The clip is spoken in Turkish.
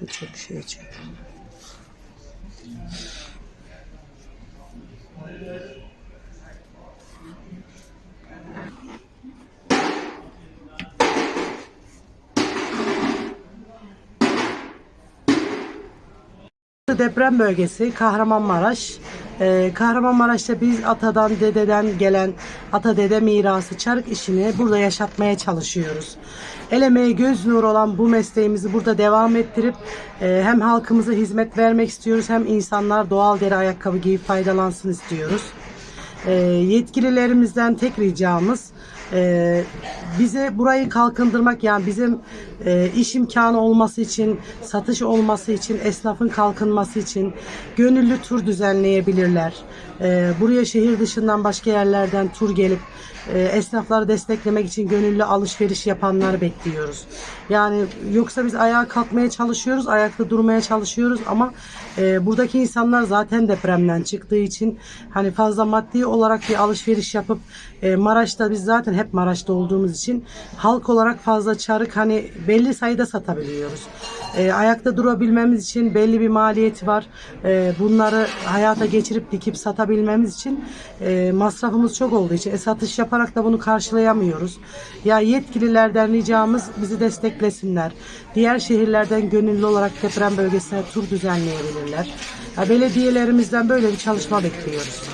Bu çok şey çok. Deprem bölgesi Kahramanmaraş. Ee, Kahramanmaraş'ta biz atadan dededen gelen ata dede mirası çarık işini burada yaşatmaya çalışıyoruz. El emeği göz nuru olan bu mesleğimizi burada devam ettirip e, hem halkımıza hizmet vermek istiyoruz hem insanlar doğal deri ayakkabı giyip faydalansın istiyoruz. E, yetkililerimizden tek ricamız e, bize burayı kalkındırmak yani bizim e, iş imkanı olması için, satış olması için, esnafın kalkınması için gönüllü tur düzenleyebilirler. E, buraya şehir dışından başka yerlerden tur gelip e, esnafları desteklemek için gönüllü alışveriş yapanlar bekliyoruz. Yani yoksa biz ayağa kalkmaya çalışıyoruz, ayakta durmaya çalışıyoruz ama e, buradaki insanlar zaten depremden çıktığı için hani fazla maddi olarak bir alışveriş yapıp e, Maraş'ta biz zaten hep Maraş'ta olduğumuz için halk olarak fazla çarık hani belli sayıda satabiliyoruz. E, ayakta durabilmemiz için belli bir maliyeti var. E, bunları hayata geçirip dikip satabilmemiz için e, masrafımız çok olduğu için e, satış yaparak da bunu karşılayamıyoruz. Ya yetkililerden ricamız bizi desteklesinler. Diğer şehirlerden gönüllü olarak deprem bölgesine tur düzenleyebilirler. Ya, belediyelerimizden böyle bir çalışma bekliyoruz.